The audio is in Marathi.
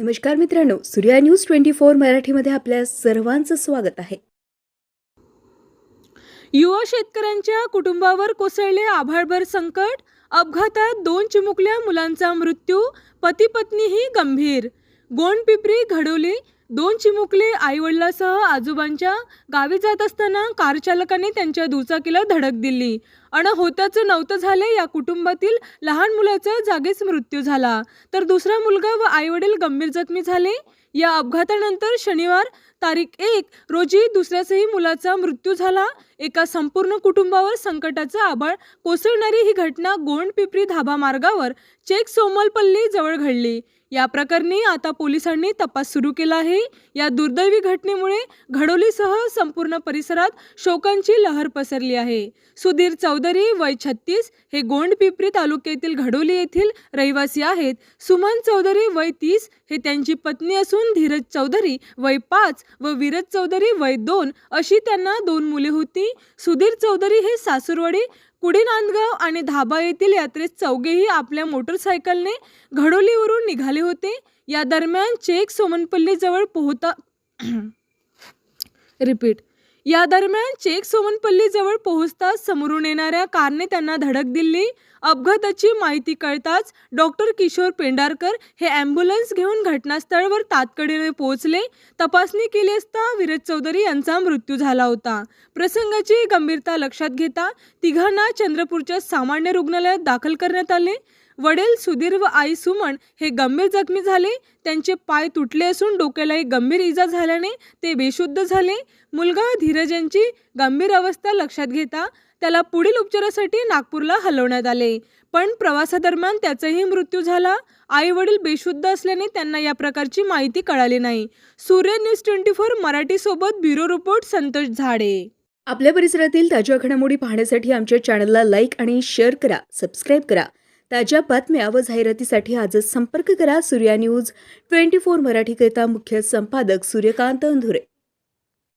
नमस्कार मित्रांनो सूर्या न्यूज ट्वेंटी फोर मराठीमध्ये आपल्या सर्वांचं स्वागत आहे. युवा शेतकऱ्यांच्या कुटुंबावर कोसळले आभाळभर संकट अपघातात दोन चिमुकल्या मुलांचा मृत्यू पती पत्नीही गंभीर. गोंडपिपरी घडवली दोन चिमुकले आईवडिलासह आजोबांच्या गावी जात असताना कार चालकाने त्यांच्या दुचाकीला धडक दिली. अण होत्याचं नव्हतं झाले या कुटुंबातील लहान मुलाचा जागीच मृत्यू झाला. तर दुसरा मुलगा व आईवडील गंभीर जखमी झाले. या अपघातानंतर शनिवार तारीख एक रोजी दुसऱ्याचाही मुलाचा मृत्यू झाला. एका संपूर्ण कुटुंबावर संकटाचा आभाळ कोसळणारी ही घटना गोंड पिपरी धाबा मार्गावर चेक सोमलपल्ली जवळ घडली. या प्रकरणी आता पोलिसांनी तपास सुरू केला आहे. या दुर्दैवी घटनेमुळे घडोलीसह संपूर्ण परिसरात शोकांची लहर पसरली आहे. सुधीर चौधरी वय छत्तीस हे गोंड पिपरी तालुक्यातील घडोली येथील रहिवासी आहेत. सुमन चौधरी वय तीस हे त्यांची पत्नी असून धीरज चौधरी वय पाच व विरज चौधरी वय दोन अशी त्यांना दोन मुले होती. सुधीर चौधरी हे सासूरवाडी कुडी नांदगाव आणि धाबा येथील यात्रेत चौघेही आपल्या मोटरसायकलने घडोलीवरून निघाले होते. या दरम्यान चेक सोमनपल्लीजवळ पोहता रिपीट या दरम्यान चेक सोमनपल्लीजवळ पोहोचताच समोरून येणाऱ्या कारने त्यांना धडक दिली. अपघाताची माहिती कळताच डॉक्टर किशोर पेंडारकर हे ॲम्ब्युलन्स घेऊन घटनास्थळावर तातडीने पोहोचले. तपासणी केली असता विरज चौधरी यांचा मृत्यू झाला होता. प्रसंगाची गंभीरता लक्षात घेता तिघांना चंद्रपूरच्या सामान्य रुग्णालयात दाखल करण्यात आले. वडील सुधीर व आई सुमन हे गंभीर जखमी झाले. त्यांचे पाय तुटले असून डोक्यालाही गंभीर इजा झाल्याने ते बेशुद्ध झाले. मुलगा धीरज यांची गंभीर अवस्था लक्षात घेता त्याला पुढील उपचारासाठी नागपूरला हलवण्यात आले. पण प्रवासादरम्यान त्याचाही मृत्यू झाला. आई वडील बेशुद्ध असल्याने त्यांना या प्रकारची माहिती कळाली नाही. सूर्य न्यूज ट्वेंटी फोर मराठीसोबत ब्युरो रिपोर्ट संतोष झाडे. आपल्या परिसरातील ताज्या घडामोडी पाहण्यासाठी आमच्या चॅनलला लाईक आणि शेअर करा. सबस्क्राईब करा. ताज्या बातम्या व जाहिरातीसाठी आजच संपर्क करा सूर्या न्यूज ट्वेंटी फोर मराठीकरिता मुख्य संपादक सूर्यकांत अंधुरे.